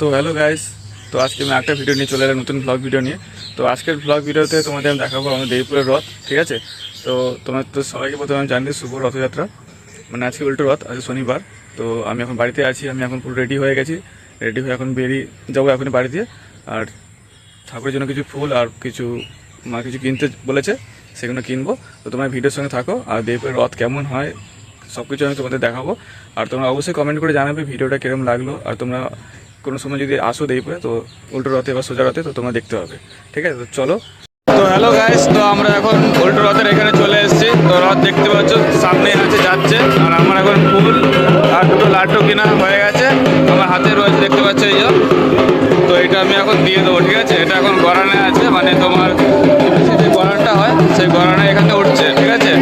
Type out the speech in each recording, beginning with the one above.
তো hello guys তো আজকে আমি একটা ভিডিও নিয়ে চলে এলাম, নতুন ব্লগ ভিডিও নিয়ে। তো আজকের ব্লগ ভিডিওতে তোমাদের আমি দেখাবো আমাদের দেবীপুরের রথ, ঠিক আছে? তো তোমার তো সবাইকে প্রথমে আমি জানি শুভ রথযাত্রা। মানে আজকে উল্টো রথ, আজ শনিবার। তো আমি এখন বাড়িতে আছি, আমি এখন পুরো রেডি হয়ে গেছি। রেডি হয়ে এখন বেরিয়ে যাব এখন বাড়ি দিয়ে। আর ঠাকুরের জন্য কিছু ফুল আর কিছু মা কিছু কিনতে বলেছে, সেগুলো কিনবো। তো তোমরা ভিডিওর সঙ্গে থাকো, আর দেবপুরের রথ কেমন হয় সব কিছু আমি তোমাদের দেখাবো। আর তোমরা অবশ্যই কমেন্ট করে জানাবে ভিডিওটা কীরকম লাগল। আর তোমরা কোনো সময় যদি আসো দেবপুরে, তো উল্টো রথে বা সোজা রথে, তো তোমরা দেখতে হবে ঠিক আছে? তো চলো। তো হ্যালো গাইস তো আমরা এখন উল্টো রথের এখানে চলে এসেছি। তো রথ দেখতে পাচ্ছ, সামনে আছে যাচ্ছে। আর আমার এখন ফুল আর দুটো লাড্ডু কেনা হয়ে গেছে। আমার হাতে রয়েছে, দেখতে পাচ্ছ এই আমি এখন দিয়ে দেবো, ঠিক আছে? এটা এখন গড়ানে আছে মানে তোমার যে গড়ানটা হয়, সেই গড়ানে এখানে উঠছে, ঠিক আছে?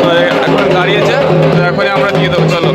তো এখন দাঁড়িয়েছে, তো এখনই আমরা দিয়ে দেবো, চলো।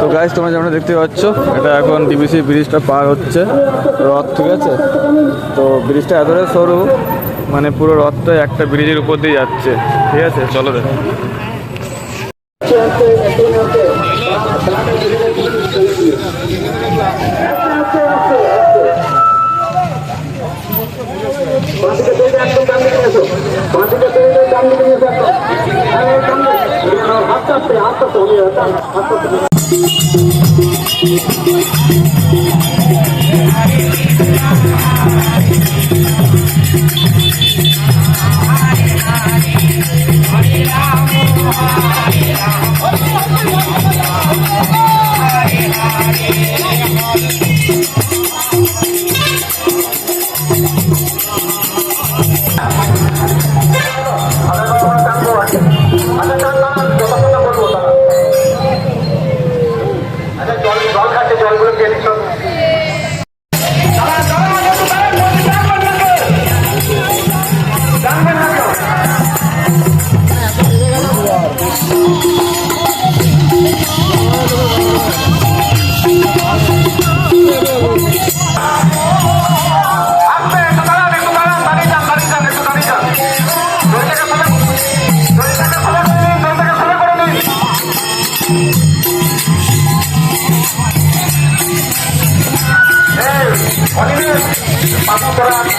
তো গাইজ তোমরা যেমন দেখতে পাচ্ছ, এটা এখন ডিবিসি ব্রিজটা পার হচ্ছে রথ, ঠিক আছে? তো ব্রিজটা এতটা সরু মানে পুরো রথটা একটা ব্রিজের উপর দিয়ে যাচ্ছে, ঠিক আছে? চলো দেখো। ஆட்டத்தை ஒளி ஆட்டத்தை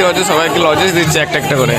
দেখতে পাচ্ছ সবাইকে লজেস দিচ্ছে একটা একটা করে।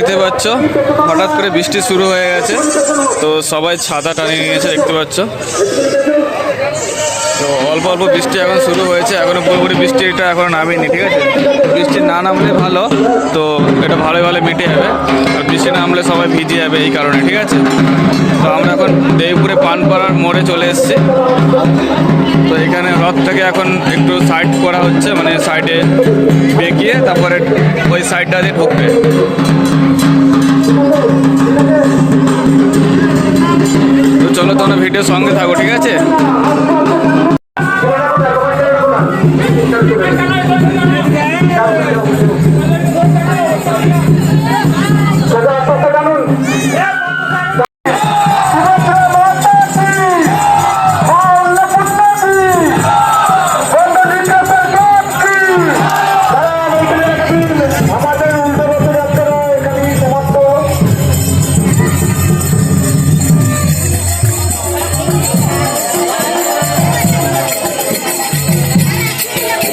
দেখতে পাচ্ছ, হঠাৎ করে বৃষ্টি শুরু হয়ে গেছে। তো সবাই ছাতা টানিয়ে নিয়েছে, দেখতে পাচ্ছ। তো অল্প অল্প বৃষ্টি এখন শুরু হয়েছে, এখনও পুরোপুরি বৃষ্টি এটা এখন নামেনি, ঠিক আছে? বৃষ্টি না নামলে ভালো, তো এটা ভালো ভালো মিটে যাবে। আর বৃষ্টি নামলে সবাই ভিজে যাবে এই কারণে, ঠিক আছে? তো আমরা এখন দেবপুরে পানপাড়ার মোড়ে চলে এসেছি। তো এখানে রথটাকে এখন একটু সাইড করা হচ্ছে মানে সাইডে বেঁকিয়ে তারপরে ওই সাইডটা দিয়ে ঢুকবে। তো চলো তোমরা ভিডিও সঙ্গে থাকো, ঠিক আছে?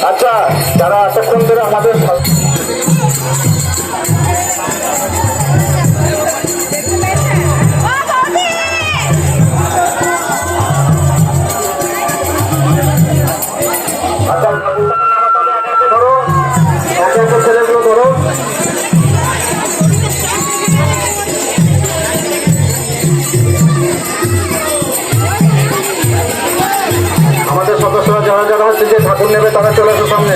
আচ্ছা যারা এতক্ষণ ধরে আমাদের যারা যে ঠাকুর নেবে তারা চলে আসো সামনে।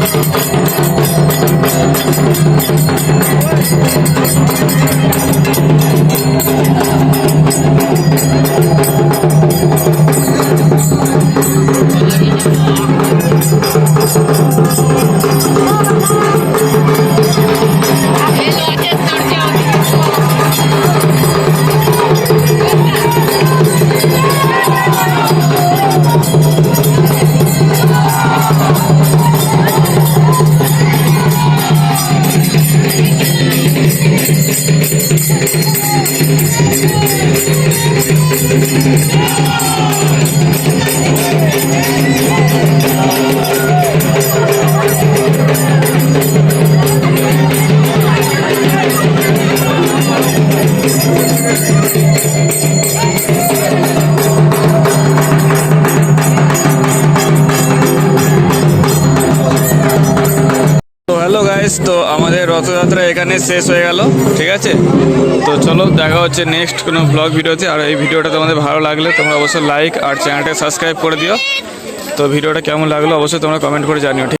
তো আমাদের রথযাত্রা এখানে শেষ হয়ে গেল, ঠিক আছে? তো চলো, দেখা হচ্ছে নেক্সট কোনো ব্লগ ভিডিওতে। আর এই ভিডিওটা তোমাদের ভালো লাগলে তোমরা অবশ্যই লাইক আর চ্যানেলটা সাবস্ক্রাইব করে দিও। তো ভিডিওটা কেমন লাগল অবশ্যই তোমরা কমেন্ট করে জানিও